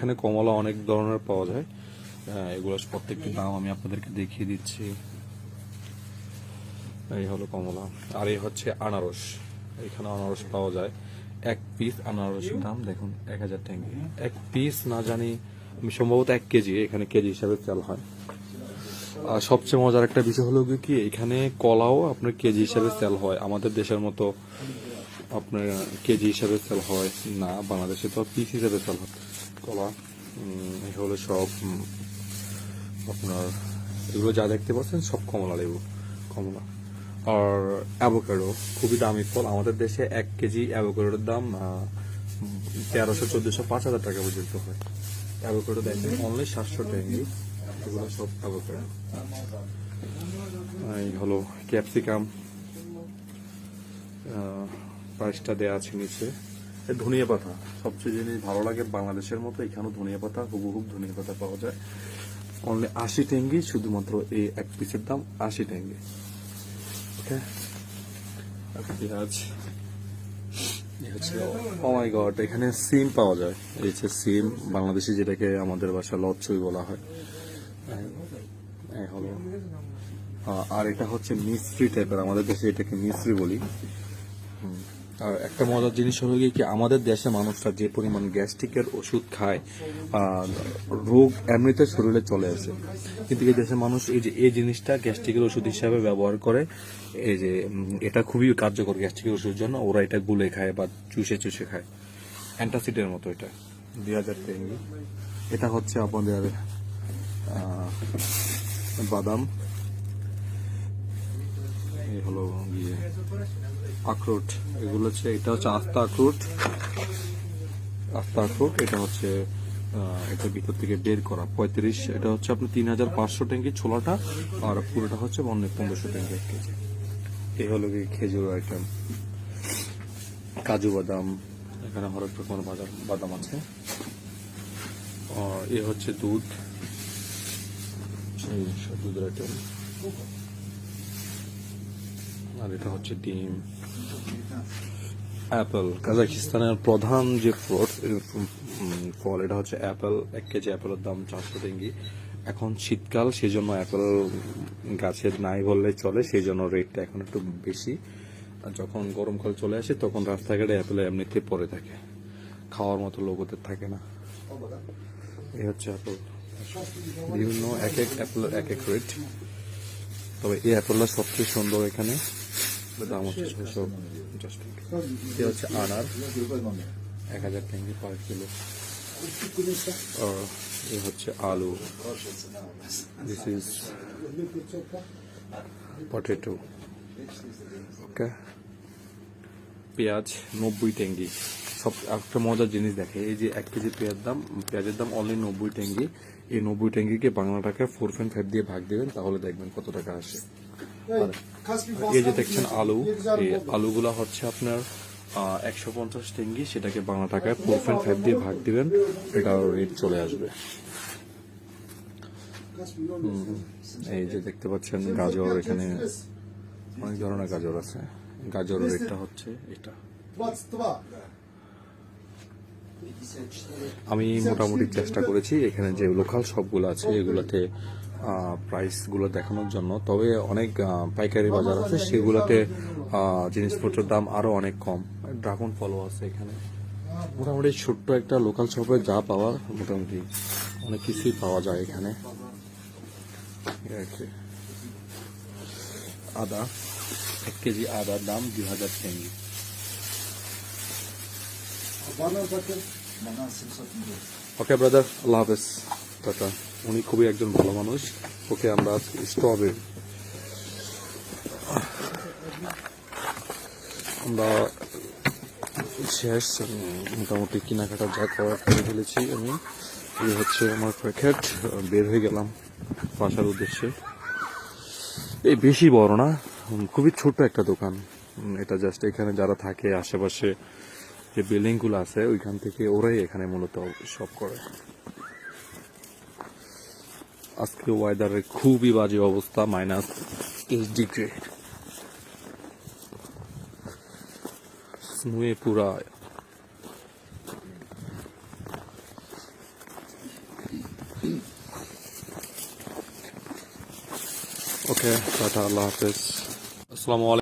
এখানে কমলা অনেক ধরনের পাওয়া যায়। এগুলো প্রত্যেকটি দাম আমি আপনাদেরকে দেখিয়ে দিচ্ছি। এই হলো কমলা। আর এই হচ্ছে আনারস। এখানে আনারস পাওয়া যায়। এক পিস আনারসের দাম, দেখুন, এক হাজার টাকা। এক পিস না জানি সম্ভবত এক কেজি, এখানে কেজি হিসাবে চাল হয়। আর সবচেয়ে মজার একটা বিষয় হলো কি, এখানে কলাও আপনার কেজি হিসাবে সেল হয়। আমাদের দেশের মতো আপনার কেজি হিসাবে সেল হয়, না, বাংলাদেশে তো পিস হিসাবে সেল হয়। কলা হলো সব আপনার এগুলো যা দেখতে পাচ্ছেন সব কমলা লেবু, কমলা। আর অ্যাভোকাডো খুবই দামি ফল। আমাদের দেশে এক কেজি অ্যাভোকাডোর দাম তেরোশো, চোদ্দশো, পাঁচ হাজার টাকা পর্যন্ত হয়। অ্যাভোকাডো দেখেন অনলি সাতশো টাকা এগুলো সব অ্যাভোকাডো এই হলো ক্যাপসিকাম প্রাইসটা দেওয়া আছে নিচে। ধনিয়া পাতা। সবচেয়ে জিনিস ভালো লাগে বাংলাদেশের মতো এখানেও ধনিয়া পাতা হুবহুব ধনিয়া পাতা পাওয়া যায়। অনলি আশি টেঙ্গি শুধুমাত্র এই এক পিসের দাম আশি টেঙ্গি ওকে পেঁয়াজ। ও গড এখানে সিম পাওয়া যায়। এই হচ্ছে সিম বাংলাদেশি যেটাকে আমাদের ভাষায় লচ্ছই বলা হয়। হলো আর এটা হচ্ছে মিস্ত্রি টাইপের আমাদের দেশে এটাকে মিস্ত্রি বলি। হুম। আর একটা মজার জিনিস হলো গিয়ে কি আমাদের দেশে মানুষরা যে পরিমাণ গ্যাস্ট্রিকের ওষুধ খায় রোগ এমনিতে শরীরে চলে আসে। কিন্তু এই দেশের মানুষ এই যে, এই জিনিসটা গ্যাস্ট্রিকের ওষুধ হিসাবে ব্যবহার করে, এই যে এটা খুবই কার্যকর গ্যাস্ট্রিকের ওষুধের জন্য। ওরা এটা গুলে খায় বা চুষে চুষে খায়। অ্যান্টাসিডের মতো এটা, দুই হাজার এটা হচ্ছে আপনাদের বাদাম। এই হলো গিয়ে আখরোট, এগুলো হচ্ছে, এটা হচ্ছে আস্তা আখরোট। আস্তা আখরোট, এটা হচ্ছে এটা ভিতর থেকে বের করা, পঁয়ত্রিশ, এটা হচ্ছে আপনার তিন হাজার পাঁচশো ট্যাঙ্কি ছোলাটা, আর পুরোটা হচ্ছে অনেক পনেরোশো ট্যাঙ্কি এক কেজি। এই হলো গিয়ে খেজুর আইটেম কাজু বাদাম, এখানে হরেক রকমের বাজার, বাদাম আছে। এ হচ্ছে দুধ। দুধের আইটেম আর এটা হচ্ছে ডিম। অ্যাপেল কাজাকিস্তানের প্রধান যে ফ্রুট ফল, এটা হচ্ছে অ্যাপেল এক কেজি অ্যাপেলের দাম চারশো টেঙ্গি। এখন শীতকাল সেই জন্য অ্যাপেল গাছের নাই বললে চলে সেই জন্য রেটটা এখন একটু বেশি। যখন গরমকাল চলে আসে, তখন রাস্তাঘাটে অ্যাপেল এমনিতে পড়ে থাকে। খাওয়ার মতো লোক ওদের থাকে না। এই হচ্ছে অ্যাপেল বিভিন্ন এক এক অ্যাপেল এক এক রেট তবে এই অ্যাপেলটা সবচেয়ে সুন্দর এখানে। দাম হচ্ছে ছয়শো পঞ্চাশ টাকা হচ্ছে আনার এক হাজার টাকা পার কিলো এ হচ্ছে আলু দিস ইজ পটেটো ওকে পেঁয়াজ নব্বই টেঙ্গি সব একটা মজার জিনিস দেখে। এই যে এক কেজি পেঁয়াজ দাম, পেঁয়াজের দাম অনলি নব্বই টেঙ্গি এই নব্বই টেঙ্গিকে বাংলা টাকায় ফোর পয়েন্ট ফাইভ দিয়ে ভাগ দেবেন, তাহলে দেখবেন কত টাকা আসে। এই যে দেখছেন আলু এই আলুগুলা হচ্ছে আপনার একশো পঞ্চাশ টেঙ্গি সেটাকে বাংলা টাকায় ফোর পয়েন্ট ফাইভ দিয়ে ভাগ দিবেন এটা রেট চলে আসবে। এই যে দেখতে পাচ্ছেন গাজর এখানে। অনেক ধরনের গাজর আছে। গাজর রেটটা হচ্ছে এটা। আমি মোটামুটি চেষ্টা করেছি এখানে যে লোকাল সবগুলো আছে এগুলোতে প্রাইসগুলো দেখানোর জন্য। তবে অনেক পাইকারি বাজার আছে সেগুলোতে জিনিসপত্রের দাম আরও অনেক কম। ড্রাগন ফলও আছে এখানে। মোটামুটি ছোট্ট একটা লোকাল শপে যা পাওয়ার মোটামুটি অনেক কিছুই পাওয়া যায় এখানে। আদা এক কেজি আদার দাম দুই হাজার টেঙ্গি ওকে ব্রাদার আল্লাহ হাফেজ। টাটা। উনি খুবই একজন ভালো মানুষ। ওকে আমরা স্ট্রবেরি আমরা শেষ মোটামুটি কেনাকাটা যা করার করে ফেলেছি আমি। এই হচ্ছে আমার প্যাকেট, বের হয়ে গেলাম বাসার উদ্দেশ্যে। এই বেশি বড় না খুবই ছোট একটা দোকান। এটা জাস্ট এখানে যারা থাকে, আশেপাশে যে বিল্ডিংগুলো আছে, ওইখান থেকে ওরাই এখানে মূলত সব করে। আজকে ওয়েদারের খুবই বাজে অবস্থা মাইনাস এইট ডিগ্রি স্নুয়ে পুরা। ওকে টাটা, আল্লাহ হাফেজ। আসসালামু আলাইকুম।